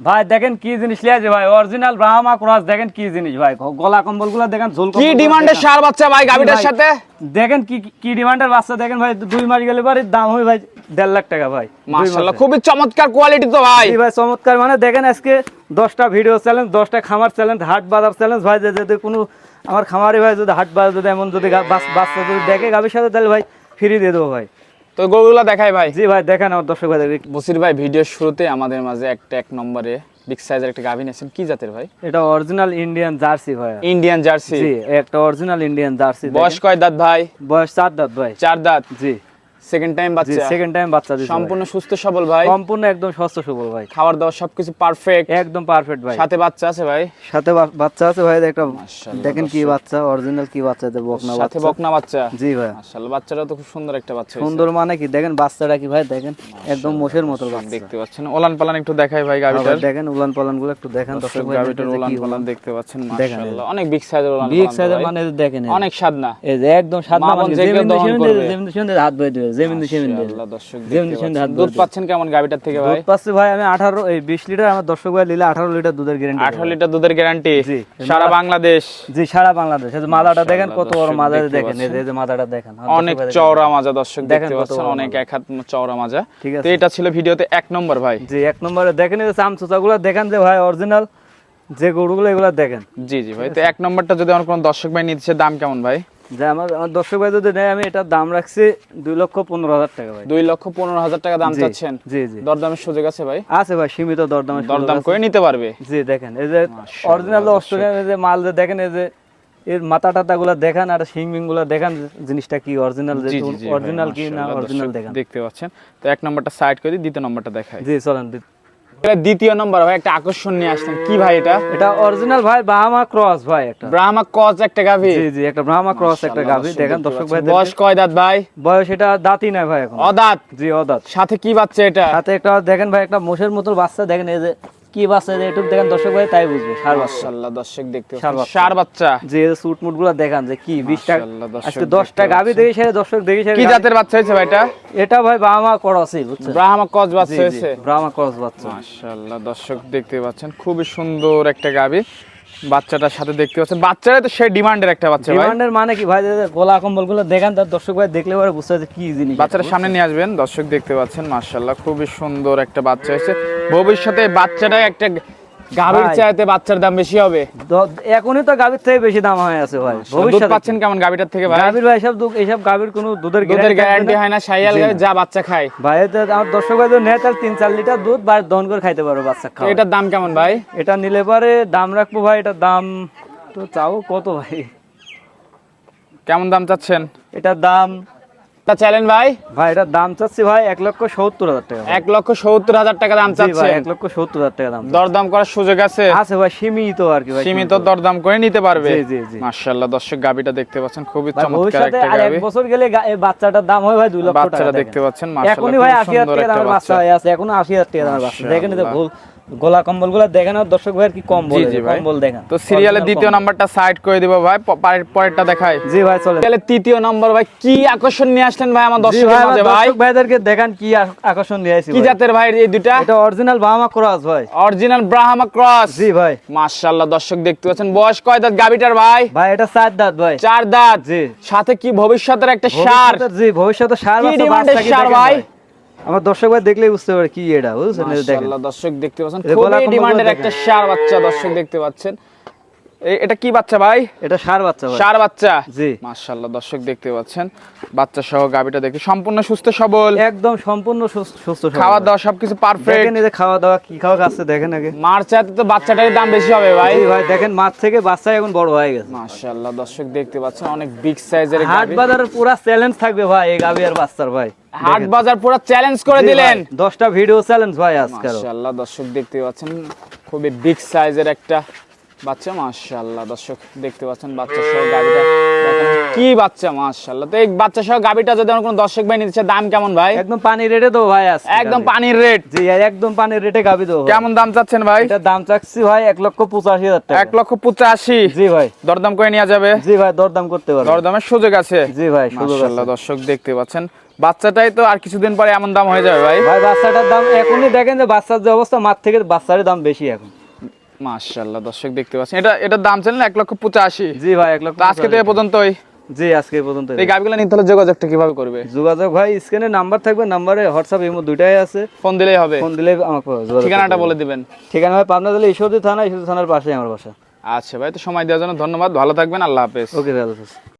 ভাই দেখেন কি জিনিস লিয়েছে ভাই অরিজিনাল ব্রাহ্মা ক্রস দেখেন কি জিনিস ভাই গলা কম্বলগুলো দেখেন ঝোল কি ডিমান্ডের সার বাচ্চা ভাই গাবিটার সাথে? দেখেন কি কি ডিমান্ডের বাচ্চা দেখেন ভাই দুই মাস গেলে পরে দাম হয় ভাই দেড় লাখ টাকা ভাই মাশাআল্লাহ খুবই চমৎকার কোয়ালিটি তো ভাই। ভাই চমৎকার মানে দেখেন আজকে দশটা ভিডিও চ্যালেঞ্জ দশটা খামার চ্যালেঞ্জ হাট বাজার চ্যালেঞ্জ ভাই যদি কোনো আমার খামারি ভাই যদি হাট বাজার যদি এমন যদি বাচ্চা যদি দেখে গাভীর সাথে তাহলে ভাই ফ্রি দিয়ে দেবো ভাই। তো গরুগুলো দেখাই ভাই। জি ভাই দেখেন আমার দর্শক ভাই। বসির ভাই ভিডিওর শুরুতে আমাদের মাঝে একটা এক নম্বরে বিগ সাইজের একটা গাভিন আছেন কি জাতের ভাই? এটা অরিজিনাল ইন্ডিয়ান জার্সি ভাই। ইন্ডিয়ান জার্সি জি একটা অরিজিনাল ইন্ডিয়ান জার্সি বয়স কয় দাঁত ভাই? বয়স চার দাঁত ভাই। চার দাঁত। জি। সেকেন্ড টাইম বাচ্চা। সেকেন্ড টাইম বাচ্চা দিছে সম্পূর্ণ সুস্থ সবল ভাই। সম্পূর্ণ একদম স্বস্থ সবল ভাই। খাবার দাবার সবকিছু পারফেক্ট একদম পারফেক্ট ভাই। সাথে বাচ্চা আছে ভাই। সাথে বাচ্চা আছে ভাই একটা দেখেন কি বাচ্চা অরিজিনাল কি বাচ্চা এটা বকনা সাথে বকনা বাচ্চা। জি ভাই। মাশাআল্লাহ বাচ্চাটা তো খুব সুন্দর একটা বাচ্চা সুন্দর মানে কি? দেখেন বাচ্চাটা কি ভাই? দেখেন একদম মোষের মতো বাচ্চা। দেখতে পাচ্ছেন। ওলান পালান একটু দেখাই ভাই আবার গাবিটার দেখেন উলান পালানগুলো একটু দেখেন দর্শক ভাই গাবিটার ওলান পালান দেখতে পাচ্ছেন মাশাআল্লাহ। অনেক বিগ সাইজের ওলান বিগ সাইজের মানে দেখেন। অনেক স্বাদ না এই যে একদম বোন মানে যে কেউ জেমিন দহন দিশে করবে। জেমিন দিশে হাত বই দর্শক হাত দুধ পাচ্ছেন কেমন গাবিটার থেকে ভাই? দুধ পাচ্ছি ভাই আমি আঠারো এই বিশ লিটার আমার দর্শক ভাই নিলে আঠারো লিটার দুধের গ্যারেন্টি আঠারো লিটার দুধের গ্যারান্টি জি। সারা বাংলাদেশ? জি সারা বাংলাদেশ। এই যে মাথাটা দেখেন কত বড় দেখেন এই যে- মাথাটা দেখেন। অনেক চওড়া মাজা দর্শক দেখতে পাচ্ছেন। অনেক এক হাত চওড়া মাজা। ঠিক তো এটা ছিল ভিডিওতে এক নম্বর ভাই। জি এক নম্বরে দেখেন এই যে চামচুচা গুলো দেখেন যে ভাই অরিজিনাল যে গরুগুলো এগুলো দেখেন। জি জি ভাই। তো এক নম্বরটা যদি আমার কোনো দর্শক ভাই নিচ্ছে দাম কেমন ভাই? যে আমার আমার দর্শক ভাই যদি নেয় আমি এটার দাম রাখছি দুই লক্ষ পনেরো হাজার টাকা ভাই। দুই লক্ষ পনেরো হাজার টাকা দাম চাচ্ছেন? জি জি। দরদামের সুযোগ আছে ভাই? আছে ভাই সীমিত দরদামের দরদাম করে নিতে পারবে? জি দেখেন এই যে অরিজিনাল অস্ট্রেলিয়ান এই যে মাল যে দেখেন এই যে এর মাথা টাতা গুলা দেখেন আর শিং মিংগুলা দেখেন জিনিসটা কি অরিজিনাল অরিজিনাল কি না অরিজিনাল দেখেন। দেখতে পাচ্ছেন। তো এক নম্বরটা সাইড করে দ্বিতীয় নম্বরটা দেখায় জি চলেন এটা দ্বিতীয় নম্বর ভাই একটা আকর্ষণ নিয়ে আসলেন কি ভাই এটা? এটা অরিজিনাল ভাই ব্রাহ্মা ক্রস ভাই একটা। ব্রাহ্মা ক্রস একটা গাভী। জি জি একটা ব্রাহ্মা ক্রস একটা গাভি। দেখেন দর্শক ভাই বয়স কয় দাঁত ভাই? বয়স এটা দাঁতই নাই ভাই এখন। অদাঁত? জি অদাঁত। সাথে কি বাচ্চা এটা? সাথে একটা দেখেন ভাই একটা মোষের মতো বাচ্চা। দেখেন এই যে কি বাচ্চা একটু দেখেন দর্শক ভাই তাই বুঝবে সার বাচ্চা। দর্শক দেখতে পাচ্ছেন। বাচ্চা। যে সুট মুটগুলা দেখান যে কি বিশটা আজকে দশটা দেখি দর্শক দেখি কি জাতের বাচ্চা হয়েছে ভাই এটা এটা ভাই বাবা করছে বুঝছেন? ব্রাহ্মা কজ বাচ্চা হয়েছে। ব্রাহ্মা ক্রস বাচ্চা। মাশাআল্লাহ দর্শক দেখতে পাচ্ছেন। খুবই সুন্দর একটা গাভী বাচ্চাটার সাথে দেখতে পাচ্ছেন। বাচ্চারা তো সেই ডিমান্ডের একটা বাচ্চা ডিমান্ডের মানে কি ভাই? গোলা কম্বলগুলো দেখেন তার দর্শক ভাই দেখলে পরে বুঝতে পারছে কি জিনিস। বাচ্চাটা সামনে নিয়ে আসবেন। দর্শক দেখতে পাচ্ছেন মাশাআল্লাহ খুবই সুন্দর একটা বাচ্চা হয়েছে। ভবিষ্যতে বাচ্চাটা একটা গাভীর। চাইতে বাচ্চার দাম বেশি হবে। এখনই তো গাভীর থেকে বেশি দাম হয়ে আছে ভাই। দুধ ভবিষ্যতে পাচ্ছেন কেমন গাভীটার থেকে ভাই? গাভীর ভাই সব দুধ এইসব গাভীর কোনো দুধের দুধের গ্যারান্টি হয় না সাইয়াল জি গাভী যা বাচ্চা খায়। ভাই এতে আমার দর্শক ভাই তো নেয় তাহলে তিন চার লিটার দুধ বা দহন করে খাইতে পারো বাচ্চা তো খাওয়া। এটার দাম কেমন ভাই? এটা নিলে পরে দাম রাখব ভাই এটার দাম তো চাও কত ভাই? কেমন দাম চাচ্ছেন? এটার দাম তা চাইলেন ভাই। ভাই এটার দাম চাচ্ছি ভাই এক লক্ষ সত্তর হাজার টাকা এক লক্ষ সত্তর হাজার টাকা দাম চাচ্ছে এক লক্ষ সত্তর হাজার টাকা দাম দরদাম করার সুযোগ আছে? আছে ভাই সীমিত আর কি ভাই সীমিত দরদাম করে নিতে পারবে? জি, জি, জি। মাশাআল্লাহ দর্শক গাবিটা দেখতে পাচ্ছেন খুবই চমৎকার একটা আর এক বছর গেলে এই বাচ্চাটার দাম হয় ভাই দুই লক্ষ টাকা বাচ্চাটা দেখতে পাচ্ছেন মাশাআল্লাহ এখনই ভাই খুবই আশি হাজার টাকা দামের বাচ্চা আছে এখনও আশি হাজার টাকা দামের বাচ্চা। দেখেন ভুল। গোলা কম্বল দেখেন আর দর্শক ভাই কি কম জি কম্বল দেখেন। তো সিরিয়ালের দ্বিতীয় নাম্বারটা সাইড করে দিব ভাই পরেরটা দেখাই। জি ভাই চলে সিরিয়ালের তৃতীয় নম্বর ভাই কি আকর্ষণ নিয়ে আসলেন ভাই আমার জি দর্শকের ভাই মাঝে ভাই? দর্শক ভাইদেরকে দেখান কি আকর্ষণ নিয়ে আসি কি জাতের ভাই এই দুইটা? এটা অরিজিনাল ক্রস ভাই। অরিজিনাল ব্রাহ্মা ক্রস জি ভাই। মাশাআল্লাহ দর্শক দেখতে পাচ্ছেন বয়স কয় দাঁত গাবিটার ভাই? ভাই এটা চার দাঁত ভাই। চার দাঁত। জি। সাথে কি ভবিষ্যতের একটা সার? জি ভবিষ্যতে সার সার ভাই? আমার দর্শক ভাই দেখলেই বুঝতে পারে কি এটা বুঝছেন? মাশাআল্লাহ দর্শক দেখতে পাচ্ছেন খুবই ডিমান্ডের একটা সার বাচ্চা দর্শক দেখতে পাচ্ছেন। এটা কি বাচ্চা ভাই? এটা সার বাচ্চা ভাই। সার বাচ্চা। জি। মাশাআল্লাহ দর্শক দেখতে পাচ্ছেন। বাচ্চা সহ গাবিটা দেখে সম্পূর্ণ সুস্থ সবল। একদম সম্পূর্ণ সুস্থ সুস্থ সবল। খাওয়া দাওয়া সবকিছু পারফেক্ট দেখেন এই যে খাওয়া দাওয়া কি খাওয়া খাচ্ছে দেখেন আগে। মার চাইতে তো বাচ্চাটার দাম বেশি হবে ভাই। ভাই দেখেন মাছ থেকে বাচ্চা এখন বড় হয়ে গেছে। মাশাআল্লাহ দর্শক দেখতে পাচ্ছেন অনেক বিগ সাইজের হাট বাজারের পুরা চ্যালেঞ্জ থাকবে ভাই এই গাবি আর বাচ্চার ভাই। হাট বাজার পুরো চ্যালেঞ্জ করে দিলেন। ভাই, দশটা ভিডিও চ্যালেঞ্জ ভাই আজকে মাশাআল্লাহ দর্শক দেখতে পাচ্ছেন খুবই বিগ সাইজের একটা বাচ্চা মাশাআল্লাহ দর্শক দেখতে পাচ্ছেন বাচ্চা সহ গাবিটা কি বাচ্চা মাশাআল্লাহ। তো এই বাচ্চা সহ গাবিটা যদি আমার কোনো দর্শক ভাই নিতে চায়, দাম কেমন ভাই? একদম পানি রেটে তো ভাই আজকে একদম। পানির রেট জি একদম পানির রেটে গাবি তো কেমন দাম চাচ্ছেন ভাই? এটা দাম চাচ্ছি ভাই এক লক্ষ পঁচাশি হাজার টাকা। এক লক্ষ পঁচাশি। জি ভাই। দরদাম করে নেওয়া যাবে? জি ভাই দরদাম করতে পারবে। দরদামের সুযোগ আছে? জি ভাই সুযোগ আছে। দর্শক দেখতে পাচ্ছেন। বাচ্চাটাই তো আর কিছুদিন পরে এমন দাম হয়ে যাবে ভাই। ভাই বাচ্চাটার দাম এখনই দেখেন যে বাচ্চার যে অবস্থা মার থেকে বাচ্চার দাম বেশি এখন। মাশাল্লাহ দর্শক দেখতে পাচ্ছেন। এটা এটার দাম ছিলেন এক লক্ষ পঁচাশি। জি ভাই এক লক্ষ আজকে তো এ পর্যন্ত ওই জি আজকে পর্যন্ত এই গাবিগুলো নিতে হলে যোগাযোগটা কীভাবে করবে? যোগাযোগ ভাই স্ক্রিনে নাম্বার থাকবে নাম্বারে হোয়াটসঅ্যাপ ইমো দুইটাই আছে। ফোন দিলেই হবে। ফোন দিলে আমাকে ঠিকানাটা বলে দিবেন। ঠিকানা ভাই পাবনা দিলে ঈশ্বরদী থানা ঈশ্বরদী থানার পাশেই আমার বাসা। আচ্ছা ভাই তো সময় দেওয়ার জন্য ধন্যবাদ। ভালো থাকবেন আল্লাহ হাফেজ। ওকে দাদা